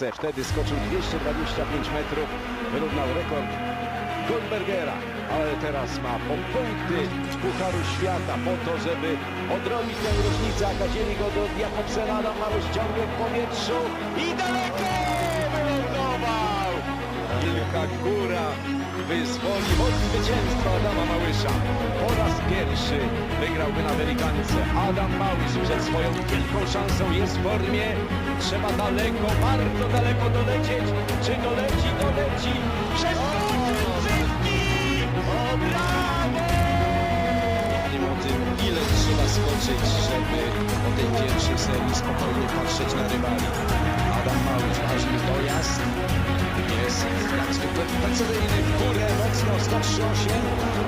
Wtedy skoczył 225 metrów, wyrównał rekord Goldbergera, ale teraz ma po punkty Pucharu Świata po to, żeby odrobić tę różnicę. A Kazieli go do Jakobsena, Adam Małysz ciągle w powietrzu i daleko wylądował! Wielka góra wyzwoli od zwycięstwa Adama Małysza. Po raz pierwszy wygrałby na Amerykance. Adam Małysz przed swoją wielką szansą jest w formie. Trzeba daleko, bardzo daleko dolecieć. Czy doleci, doleci. Przeskoczył wszystkich! O brawo! Wiem o tym, ile trzeba skoczyć, żeby po tej pierwszej serii spokojnie patrzeć na rywali. Adam Małysz, ważny dojazd. Jest jak zwykle precyzyjny w górę, mocno 103,8.